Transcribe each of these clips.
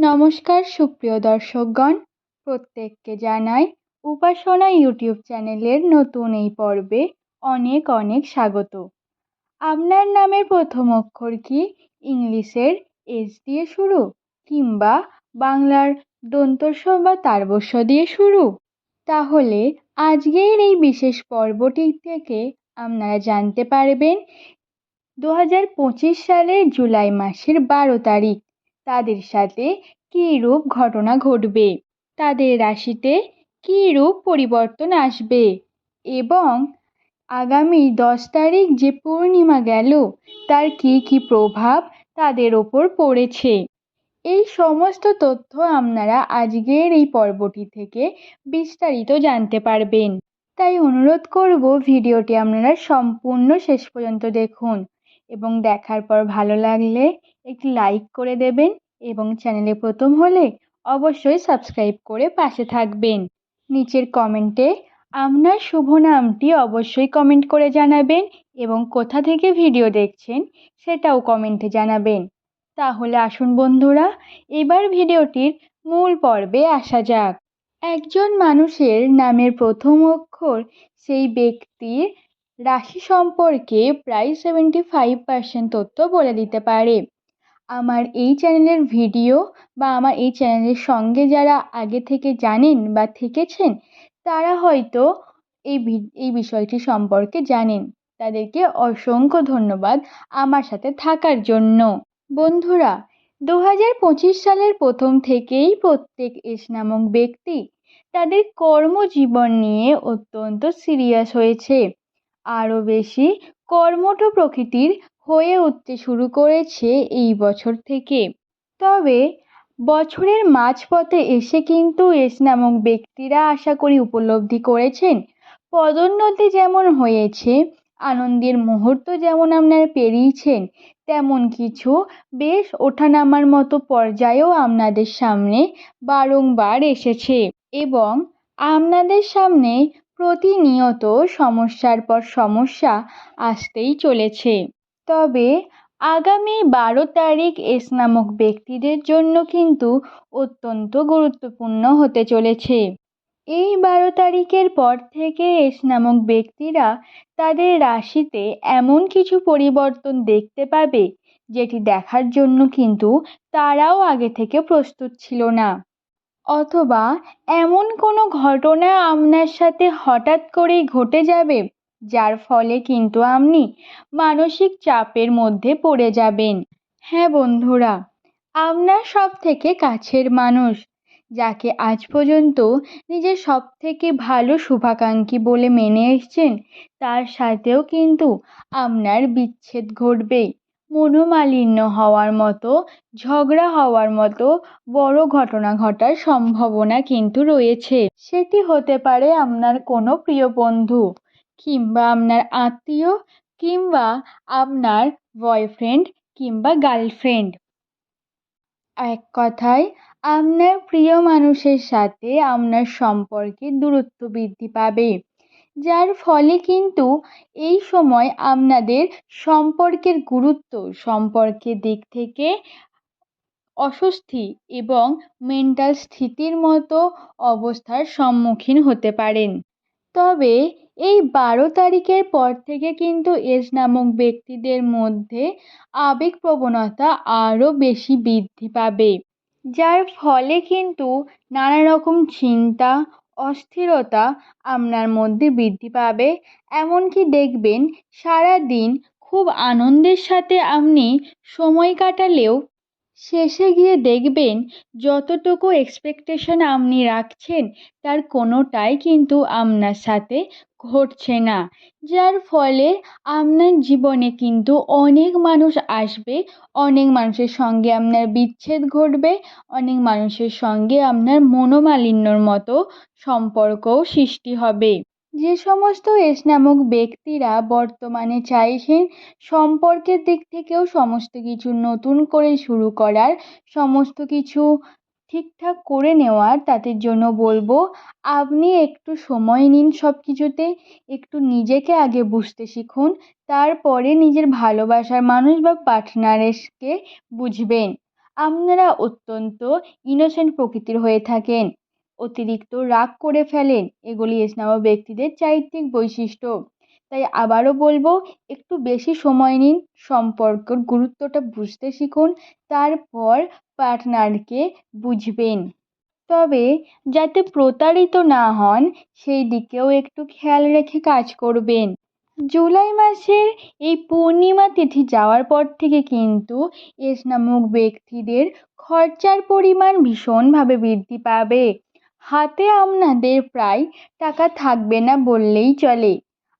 নমস্কার, সুপ্রিয় দর্শকগণ। প্রত্যেককে জানাই উপাসনা ইউটিউব চ্যানেলের নতুন এই পর্বে অনেক অনেক স্বাগত। আপনার নামের প্রথম অক্ষর কি? ইংলিশের এস দিয়ে শুরু কিংবা বাংলার দন্তস্ব বা তারবস্য দিয়ে শুরু? তাহলে আজকের এই বিশেষ পর্বটি থেকে আপনারা জানতে পারবেন, দু হাজার পঁচিশ সালের জুলাই মাসের বারো তারিখ। তাদের সাথে কী রূপ ঘটনা ঘটবে? তাদের রাশিতে কী রূপ পরিবর্তন আসবে? এবং আগামী দশ তারিখ যে পূর্ণিমা গেল, তার কী কী প্রভাব তাদের ওপর পড়েছে? এই সমস্ত তথ্য আপনারা আজকের এই পর্বটি থেকে বিস্তারিত জানতে পারবেন। তাই অনুরোধ করব, ভিডিওটি আপনারা সম্পূর্ণ শেষ পর্যন্ত দেখুন। এবং দেখার পর ভালো লাগলে একটি লাইক করে দেবেন এবং চ্যানেলে প্রথম হলে অবশ্যই সাবস্ক্রাইব করে পাশে থাকবেন। নিচের কমেন্টে আপনার শুভ নামটি অবশ্যই কমেন্ট করে জানাবেন এবং কোথা থেকে ভিডিও দেখছেন সেটাও কমেন্টে জানাবেন। তাহলে আসুন বন্ধুরা, এবার ভিডিওটির মূল পর্বে আসা যাক। একজন মানুষের নামের প্রথম অক্ষর সেই ব্যক্তির রাশি সম্পর্কে প্রায় সেভেন্টি ফাইভ পার্সেন্ট তথ্য বলে দিতে পারে। আমার এই চ্যানেলের ভিডিও বা আমার এই চ্যানেলের সঙ্গে যারা আগে থেকে জানেন বা থেকেছেন, তারা হয়তো এই এই বিষয়টি সম্পর্কে জানেন। তাদেরকে অসংখ্য ধন্যবাদ আমার সাথে থাকার জন্য। বন্ধুরা দু হাজার পঁচিশ সালের প্রথম থেকেই প্রত্যেক এস নামক ব্যক্তি তাদের কর্মজীবন নিয়ে অত্যন্ত সিরিয়াস হয়েছে। আরও বেশি কর্মঠ প্রকৃতির হয়ে উঠতে শুরু করেছে এই বছর থেকে। তবে বছরের মাঝপথে এসে কিন্তু এস নামক ব্যক্তিরা আশা করি উপলব্ধি করেছেন, পদোন্নতি যেমন হয়েছে, আনন্দের মুহূর্ত যেমন আপনারা পেরিয়েছেন, তেমন কিছু বেশ ওঠানামার মতো পর্যায়েও আপনাদের সামনে বারংবার এসেছে এবং আপনাদের সামনে প্রতিনিয়ত সমস্যার পর সমস্যা আসতেই চলেছে। তবে আগামী বারো তারিখ এস নামক ব্যক্তিদের জন্য কিন্তু অত্যন্ত গুরুত্বপূর্ণ হতে চলেছে। এই বারো তারিখের পর থেকে এস নামক ব্যক্তিরা তাদের রাশিতে এমন কিছু পরিবর্তন দেখতে পাবে, যেটি দেখার জন্য কিন্তু তারাও আগে থেকে প্রস্তুত ছিল না। অথবা এমন কোনো ঘটনা আপনার সাথে হঠাৎ করেই ঘটে যাবে, যার ফলে কিন্তু আপনি মানসিক চাপের মধ্যে পড়ে যাবেন। হ্যাঁ বন্ধুরা, আপনার সব থেকে কাছের মানুষ, যাকে আজ পর্যন্ত নিজের সব থেকে ভালো শুভাকাঙ্ক্ষী বলে মেনে এসছেন, তার সাথেও কিন্তু আপনার বিচ্ছেদ ঘটবে মনোমালিন্য হওয়ার মতো, ঝগড়া হওয়ার মতো বড় ঘটনা ঘটার সম্ভাবনা কিন্তু রয়েছে। সেটি হতে পারে আপনার কোনো প্রিয় বন্ধু কিংবা আপনার আত্মীয় কিংবা আপনার বয়ফ্রেন্ড কিংবা গার্লফ্রেন্ড এক কথায়, আপনার প্রিয় মানুষের সাথে আপনার সম্পর্কে দূরত্ব বৃদ্ধি পাবে। যার ফলে কিন্তু এই সময় আপনাদের সম্পর্কের গুরুত্ব, সম্পর্কের দিক থেকে অস্বস্তি এবং মেন্টাল স্থিতির মতো অবস্থার সম্মুখীন হতে পারেন। তবে এই বারো তারিখের পর থেকে কিন্তু এস নামক ব্যক্তিদের মধ্যে আবেগপ্রবণতা আরও বেশি বৃদ্ধি পাবে, যার ফলে কিন্তু নানা রকম চিন্তা অস্থিরতা আপনার মধ্যে বৃদ্ধি পাবে। এমনকি দেখবেন সারাদিন খুব আনন্দের সাথে আপনি সময় কাটালেও শেষে গিয়ে দেখবেন যতটুকু এক্সপেকটেশন আপনি রাখছেন, তার কোনোটাই কিন্তু আপনার সাথে ঘটছে না। যার ফলে আপনার জীবনে কিন্তু অনেক মানুষ আসবে, অনেক মানুষের সঙ্গে আপনার বিচ্ছেদ ঘটবে, অনেক মানুষের সঙ্গে আপনার মনোমালিন্যর মতো সম্পর্কও সৃষ্টি হবে। যে সমস্ত এস নামক ব্যক্তিরা বর্তমানে চাইছেন সম্পর্কের দিক থেকেও সমস্ত কিছু নতুন করে শুরু করার, সমস্ত কিছু ঠিকঠাক করে নেওয়ার তাদের জন্য বলব, আপনি একটু সময় নিন সব কিছুতে একটু নিজেকে আগে বুঝতে শিখুন, তারপরে নিজের ভালোবাসার মানুষ বা পার্টনারকে বুঝবেন। আপনারা অত্যন্ত ইনোসেন্ট প্রকৃতির হয়ে থাকেন। অতিরিক্ত রাগ করে ফেলেন। এগুলি স্নাব ব্যক্তিদের চারিত্রিক বৈশিষ্ট্য। তাই আবারও বলব, একটু বেশি সময় নিন, সম্পর্কর গুরুত্বটা বুঝতে শিখুন, তারপর পার্টনারকে বুঝবেন। তবে যাতে প্রতারিত না হন, সেই দিকেও একটু খেয়াল রেখে কাজ করবেন। জুলাই মাসের এই পূর্ণিমা তিথি যাওয়ার পর থেকে কিন্তু এস নামক ব্যক্তিদের খরচার পরিমাণ ভীষণভাবে বৃদ্ধি পাবে। হাতে আপনাদের প্রায় টাকা থাকবে না বললেই চলে।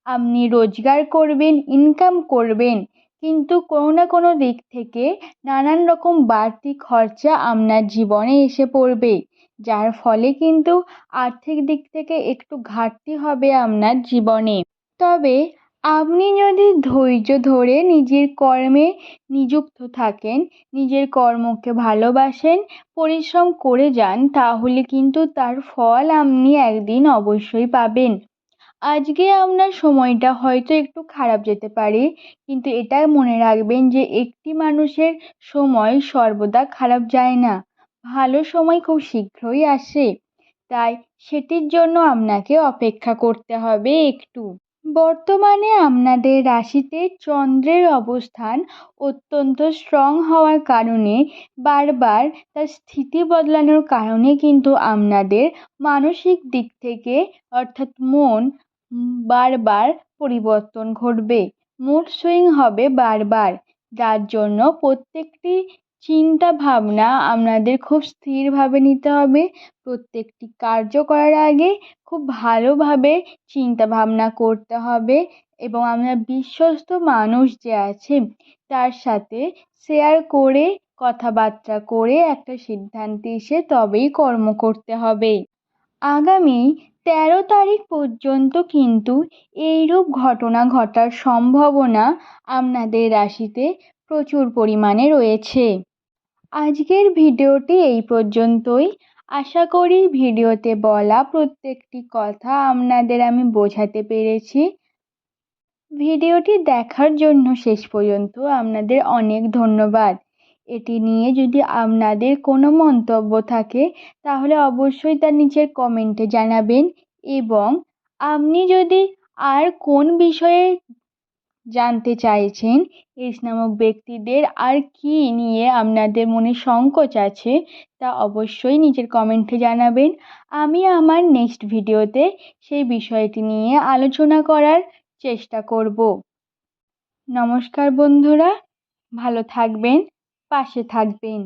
আপনি রোজগার করবেন ইনকাম করবেন, কিন্তু কোনো না কোনো দিক থেকে নানান রকম বাড়তি খরচা আপনার জীবনে এসে পড়বে, যার ফলে কিন্তু আর্থিক দিক থেকে একটু ঘাটতি হবে আপনার জীবনে। তবে আপনি যদি ধৈর্য ধরে নিজের কর্মে নিযুক্ত থাকেন, নিজের কর্মকে ভালোবাসেন, পরিশ্রম করে যান, তাহলে কিন্তু তার ফল আপনি একদিন অবশ্যই পাবেন। আজকে আপনার সময়টা হয়তো একটু খারাপ যেতে পারে, কিন্তু এটা মনে রাখবেন যে একটি মানুষের সময় সর্বদা খারাপ যায় না। ভালো সময় খুব শীঘ্রই আসে। তাই সেটির জন্য আপনাকে অপেক্ষা করতে হবে একটু। বর্তমানে আপনাদের রাশিতে চন্দ্রের অবস্থান অত্যন্ত স্ট্রং হওয়ার কারণে বারবার তার স্থিতি বদলানোর কারণে কিন্তু আপনাদের মানসিক দিক থেকে অর্থাৎ মন বারবার পরিবর্তন ঘটবে। মুড সুইং হবে বারবার, যার জন্য প্রত্যেকটি চিন্তা ভাবনা আপনাদের খুব স্থিরভাবে নিতে হবে। প্রত্যেকটি কার্য করার আগে খুব ভালোভাবে চিন্তা ভাবনা করতে হবে এবং আপনার বিশ্বস্ত মানুষ যে আছে তার সাথে শেয়ার করে, কথাবার্তা করে একটা সিদ্ধান্তে এসে তবেই কর্ম করতে হবে। আগামী তেরো তারিখ পর্যন্ত কিন্তু এইরূপ ঘটনা ঘটার সম্ভাবনা আপনাদের রাশিতে প্রচুর পরিমাণে রয়েছে। আজকের ভিডিওটি এই পর্যন্তই। আশা করি ভিডিওতে বলা প্রত্যেকটি কথা আপনাদের আমি বোঝাতে পেরেছি। ভিডিওটি দেখার জন্য শেষ পর্যন্ত আপনাদের অনেক ধন্যবাদ। এটি নিয়ে যদি আপনাদের কোনো মন্তব্য থাকে, তাহলে অবশ্যই তার নিচের কমেন্টে জানাবেন এবং আপনি যদি আর কোন বিষয়ে জানতে চাইছেন, এস নামক ব্যক্তিদের আর কী নিয়ে আপনাদের মনে সংকোচ আছে, তা অবশ্যই নিচের কমেন্টে জানাবেন। আমি আমার নেক্সট ভিডিওতে সেই বিষয়টি নিয়ে আলোচনা করার চেষ্টা করব। নমস্কার বন্ধুরা, ভালো থাকবেন, পাশে থাকবেন।